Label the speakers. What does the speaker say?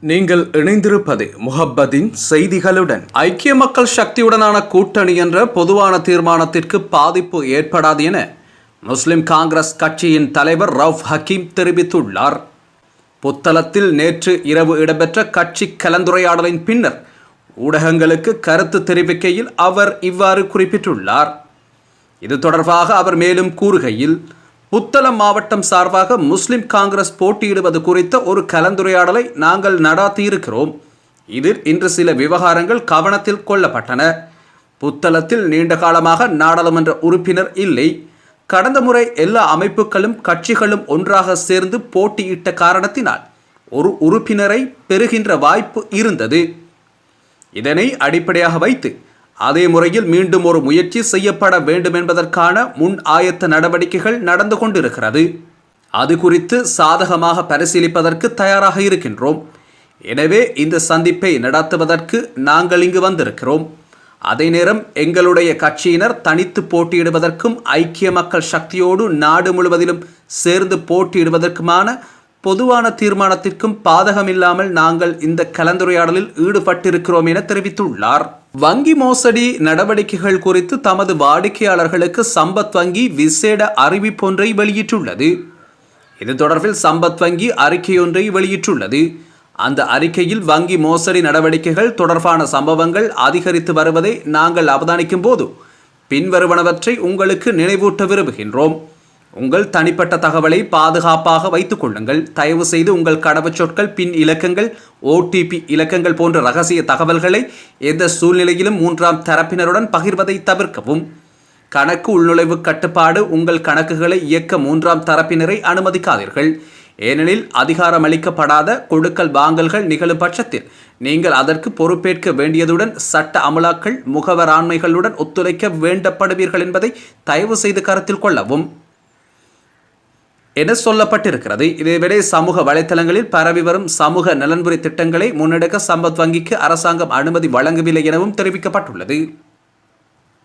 Speaker 1: நீங்கள் இணைந்திருப்பது முஹப்பதின் செய்திகளுடன். ஐக்கிய மக்கள் சக்தியுடனான கூட்டணி என்ற பொதுவான தீர்மானத்திற்கு பாதிப்பு ஏற்படாது என முஸ்லிம் காங்கிரஸ் கட்சியின் தலைவர் ரவுஃப் ஹக்கீம் தெரிவித்துள்ளார். புத்தளத்தில் நேற்று இரவு இடம்பெற்ற கட்சி கலந்துரையாடலின் பின்னர் ஊடகங்களுக்கு கருத்து தெரிவிக்கையில் அவர் இவ்வாறு குறிப்பிட்டுள்ளார். இது தொடர்பாக அவர் மேலும் கூறுகையில் புத்தளம் மாவட்டம் சார்பாக முஸ்லிம் காங்கிரஸ் போட்டியிடுவது குறித்த ஒரு கலந்துரையாடலை நாங்கள் நடாத்தியிருக்கிறோம். இதில் இன்று சில விவகாரங்கள் கவனத்தில் கொள்ளப்பட்டன. புத்தளத்தில் நீண்ட காலமாக நாடாளுமன்ற உறுப்பினர் இல்லை. கடந்த முறை எல்லா அமைப்புகளும் கட்சிகளும் ஒன்றாக சேர்ந்து போட்டியிட்ட காரணத்தினால் ஒரு உறுப்பினரை பெறுகின்ற வாய்ப்பு இருந்தது. இதனை அடிப்படையாக வைத்து அதே முறையில் மீண்டும் ஒரு முயற்சி செய்யப்பட வேண்டும் என்பதற்கான முன் ஆயத்த நடவடிக்கைகள் நடந்து கொண்டிருக்கிறது. அது குறித்து சாதகமாக பரிசீலிப்பதற்கு தயாராக இருக்கின்றோம். எனவே இந்த சந்திப்பை நடத்துவதற்கு நாங்கள் இங்கு வந்திருக்கிறோம். அதே நேரம் எங்களுடைய கட்சியினர் தனித்து போட்டியிடுவதற்கும் ஐக்கிய மக்கள் சக்தியோடு நாடு முழுவதிலும் சேர்ந்து போட்டியிடுவதற்குமான பொதுவான தீர்மானத்திற்கும் பாதகமில்லாமல் நாங்கள் இந்த கலந்துரையாடலில் ஈடுபட்டிருக்கிறோம் என தெரிவித்துள்ளார். வங்கி மோசடி நடவடிக்கைகள் குறித்து தமது வாடிக்கையாளர்களுக்கு சம்பத் வங்கி விசேட அறிவிப்பொன்றை வெளியிட்டுள்ளது. இது தொடர்பில் சம்பத் வங்கி அறிக்கையொன்றை வெளியிட்டுள்ளது. அந்த அறிக்கையில் வங்கி மோசடி நடவடிக்கைகள் தொடர்பான சம்பவங்கள் அதிகரித்து வருவதை நாங்கள் அவதானிக்கும் போது பின்வருவனவற்றை உங்களுக்கு நினைவூட்ட விரும்புகின்றோம். உங்கள் தனிப்பட்ட தகவலை பாதுகாப்பாக வைத்துக் கொள்ளுங்கள். தயவு செய்து உங்கள் கடவுச்சொற்கள் பின் இலக்கங்கள் ஓடிபி இலக்கங்கள் போன்ற ரகசிய தகவல்களை எந்த சூழ்நிலையிலும் மூன்றாம் தரப்பினருடன் பகிர்வதை தவிர்க்கவும். கணக்கு உள்நுழைவு கட்டுப்பாடு உங்கள் கணக்குகளை இயக்க மூன்றாம் தரப்பினரை அனுமதிக்காதீர்கள். ஏனெனில் அதிகாரமளிக்கப்படாத கொடுக்கல் வாங்கல்கள் நிகழும் பட்சத்தில் நீங்கள் அதற்கு பொறுப்பேற்க வேண்டியதுடன் சட்ட அமலாக்கள் முகவராண்மைகளுடன் ஒத்துழைக்க வேண்டப்படுவீர்கள் என்பதை தயவு செய்து கருத்தில் கொள்ளவும். என சொல்லப்பட்டிருக்கிறது. இதேவேளை சமூக வலைத்தளங்களில் பரவி வரும் சமூக நலன்புரி திட்டங்களை முன்னெடுக்க சம்பத் வங்கிக்கு அரசாங்கம் அனுமதி வழங்கவில்லை எனவும் தெரிவிக்கப்பட்டுள்ளது.